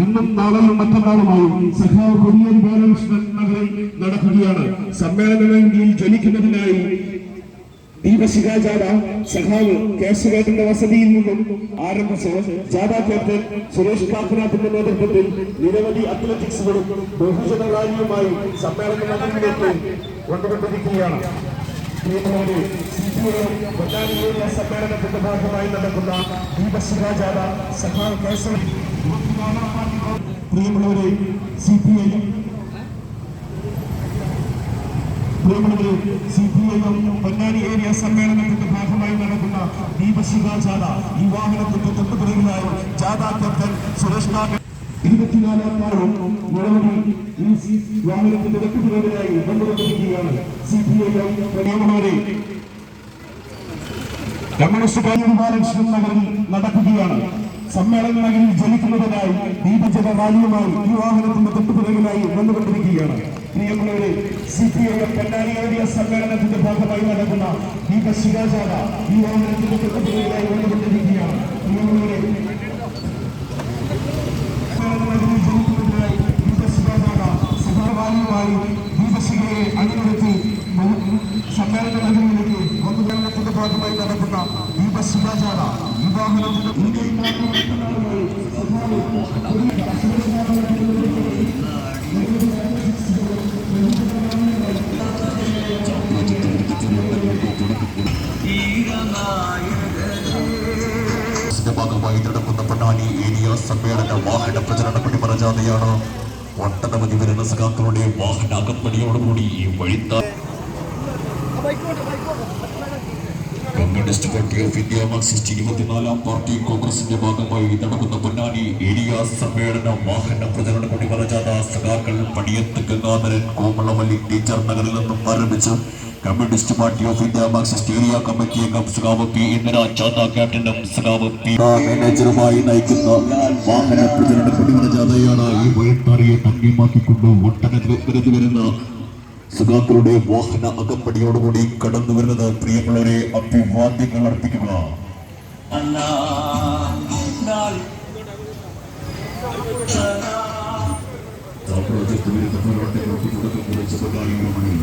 ഇന്നും നാളെയും മറ്റന്നാളുമായി സഖാവ് കൊടിയേരി ബാലകൃഷ്ണൻ നടക്കുകയാണ്. സമ്മേളനവേദിയിൽ ജ്വലിക്കുന്നതിനായി ജനിക്കുന്നതിനായി ജാഥ സഖാവ് കേശവേട്ടന്റെ വസതിയിൽ നിന്നും ആരംഭിച്ച് ജാഥാ ക്യാപ്റ്റൻ സുരേഷ് കാക്കനാഥിന്റെ നേതൃത്വത്തിൽ നിരവധി അത്ലറ്റിക്സുകളും ബഹുജന റാലിയുമായി സമ്മേളന ഏരിയ സമ്മേളനത്തിന്റെ ഭാഗമായി നടക്കുന്ന ദീപശിഖാജാഥ സഖാവ് കേശവ പ്രിയമുള്ളവരെ സി പി ഐ പ്രിയമുള്ളവരെ C P I Ponnani area സമ്മേളനത്തിന്റെ ഭാഗമായി നടക്കുന്ന ദീപശിഖ ജാഥ ഈ വാഹനത്തിന്റെ തൊട്ടുപിറകിലായി ജാഥ ക്യാപ്റ്റൻ സുരേഷ് നാഗൻ. ഇരുപത്തിനാലാം വാരം നിരവധി ഈ വാഹനത്തിന്റെ തൊട്ടുപിറകിലായി കൊണ്ടുവന്നിരിക്കുകയാണ് സി പി ഐ പ്രിയമുള്ളവരെ. കമ്മ്യൂണിസ്റ്റ് പാർട്ടി നഗറിൽ നടക്കുകയാണ്. സമ്മേളന നഗരിൽ ജനിക്കുന്നതിനായി ദീപജല റാലിയുമായി ഈ വാഹനത്തിന്റെ തൊട്ടുപിറകിലായി വന്നുകൊണ്ടിരിക്കുകയാണ്. പ്രിയമുള്ളവരെ സി പി ഐ എം പെണ്ണാരി സമ്മേളനത്തിന്റെ ഭാഗമായി നടക്കുന്ന ദീപ ശിഖാജാഥ ഈ വാഹനത്തിന്റെ തൊട്ടുപിറകിലായി വന്നുകൊണ്ടിരിക്കുകയാണ്. പ്രിയമുള്ളവരെ സമ്മേളന നഗരിയിലേക്ക് വന്നുകരണത്തിന്റെ ഭാഗമായി നടക്കുന്ന ദീപ ഭാഗമായി നടക്കുന്ന പൊന്നാനി ഏരിയ സമ്മേളന വാഹന പ്രചരണ പണിമറജാഥയാണ് ഒട്ടനവധി വരുന്ന സഖാക്കളുടെ വാഹന അകപ്പടിയോടുകൂടി ഈ വഴിത്ത communist party of India Marxist ഇരുപത്തിനാലാം പാർട്ടി കോൺഗ്രസിന്റെ ഭാഗമായി നടക്കുന്ന പൊന്നാനി ഏരിയ സമ്മേളന വാഹന പ്രചരണ പണിമറജാഥ സഖാക്കൾ പണിയത്ത് ഗംഗാധരൻ കോമളമല്ലി ടീച്ചർ നഗറിൽ നിന്നും ആരംഭിച്ച് communist party of India Marxist area committee അംഗം സഖാവ് പി ഇന്ദിര ചാന്ത ക്യാപ്റ്റനും സഖാവ് പി മാനേജറുമായി നയിക്കുന്ന വാഹന പ്രചരണ കൊടിമര ജാഥയാണ് ഈ വഴിത്താറിയെ തന്യമാക്കിക്കൊണ്ട് ഒട്ടനവധി വരുന്ന സഖാക്കളുടെ വാഹന അകമ്പടിയോടുകൂടി കടന്നു വരുന്നത് പ്രിയമുള്ളവരെ അഭിവാദ്യങ്ങൾ അർപ്പിക്കുക സാമ്രാജ്യത്തിൽ വരുന്ന പോരാട്ടങ്ങൾക്ക് തുടക്കം കുറിച്ച പ്രധാനമണി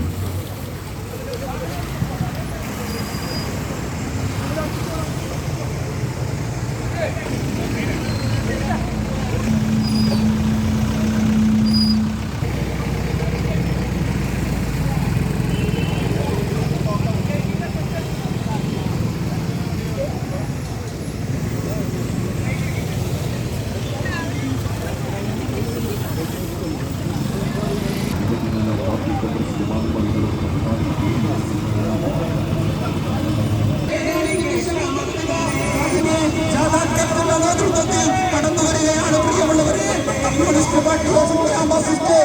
ജാഥാക്കളുടെ നേതൃത്വത്തിൽ കടന്നു വരികയാണ് പ്രിയമുള്ളവരെ communist party of India Marxist സിപിഐഎമ്മിന്റെ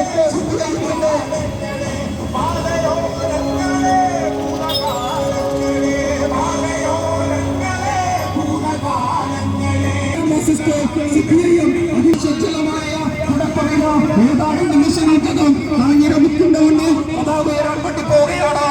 Marxist CPIM അതിസജ്ജലമായ കുടപ്പുറയില ഏതാനും നിമിഷങ്ങൾക്കകം താങ്ങിരമിക്കുന്നുണ്ട് അതാ ഉയരാൻ പറ്റി പോവുകയാണ്.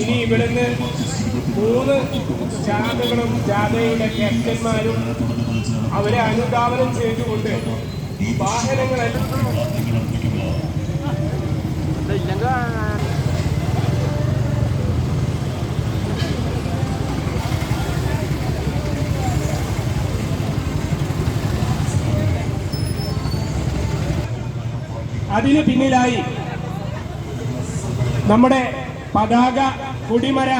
ഇനി ഇവിടുന്ന് മൂന്ന് ജാഥകളും ജാഥയുടെ ക്യാപ്റ്റന്മാരും അവരെ അനുധാവനം ചെയ്തുകൊണ്ട് വാഹനങ്ങളെല്ലാം അതിന് പിന്നിലായി നമ്മുടെ പതാക കൊടിമര